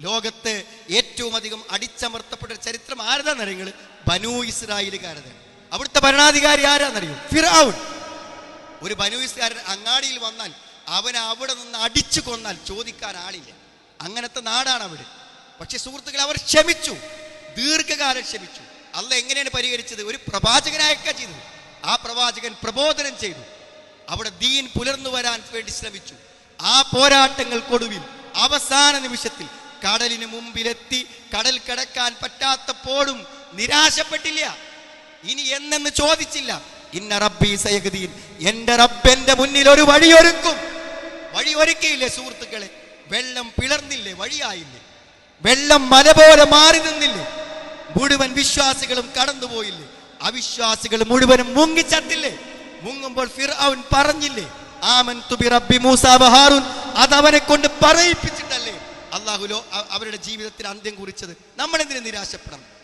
ലോകത്ത് ഏറ്റവും അധികം അടിച്ചമർത്തപ്പെട്ട ചരിത്രം ആരതാന്നറിയങ്ങൾ ബനു ഇസ്രായേലുകാരതാണ് അവിടുത്തെ ഭരണാധികാരി ആരാന്നറിയോ ഫിറാവുൻ ഒരു ബനു ഇസ്രായേൽ അങ്ങാടിയിൽ വന്നാൽ അവൻ അവിടെ നിന്ന് അടിച്ചു കൊന്നാൽ ചോദിക്കാൻ ആളില്ല. അങ്ങനത്തെ നാടാണ് അവിടെ പക്ഷെ സുഹൃത്തുക്കൾ അവർ ക്ഷമിച്ചു. ദീർഘകാലം ക്ഷമിച്ചു. അല്ല എങ്ങനെയാണ് പരിഹരിച്ചത്? ഒരു പ്രവാചകനായൊക്കെ ചെയ്തു. ആ പ്രവാചകൻ പ്രബോധനം ചെയ്തു. അവിടെ ദീൻ പുലർന്നു വരാൻ വേണ്ടി ശ്രമിച്ചു. ആ പോരാട്ടങ്ങൾക്കൊടുവിൽ അവസാന നിമിഷത്തിൽ കടലിന് മുമ്പിലെത്തി കടൽ കടക്കാൻ പറ്റാത്തപ്പോഴും നിരാശപ്പെട്ടില്ല. ഇനി എന്നെന്ന് ചോദിച്ചില്ല. ഇന്ന റബ്ബി സയഗതിയിൽ എന്റെ റബ്ബ് എന്റെ മുന്നിൽ ഒരു വഴിയൊരുക്കും. വഴി ഒരുക്കിയില്ലേ സുഹൃത്തുക്കളെ? വെള്ളം പിളർന്നില്ലേ? വഴിയായില്ലേ? വെള്ളം മല പോലെ മാറി നിന്നില്ലേ? മുഴുവൻ വിശ്വാസികളും കടന്നുപോയില്ലേ? അവിശ്വാസികൾ മുഴുവനും മുങ്ങിച്ചത്തില്ലേ? മുങ്ങുമ്പോൾ ഫിർ അവൻ പറഞ്ഞില്ലേ ആമൻ തുബി റബ്ബി മൂസ ബഹാറുൻ അത് അവനെ കൊണ്ട് പറയിപ്പിച്ചിട്ടല്ലേ അള്ളാഹുലോ അവരുടെ ജീവിതത്തിൽ അന്ത്യം കുറിച്ചത്. നമ്മൾ എന്തിനു നിരാശപ്പെടണം?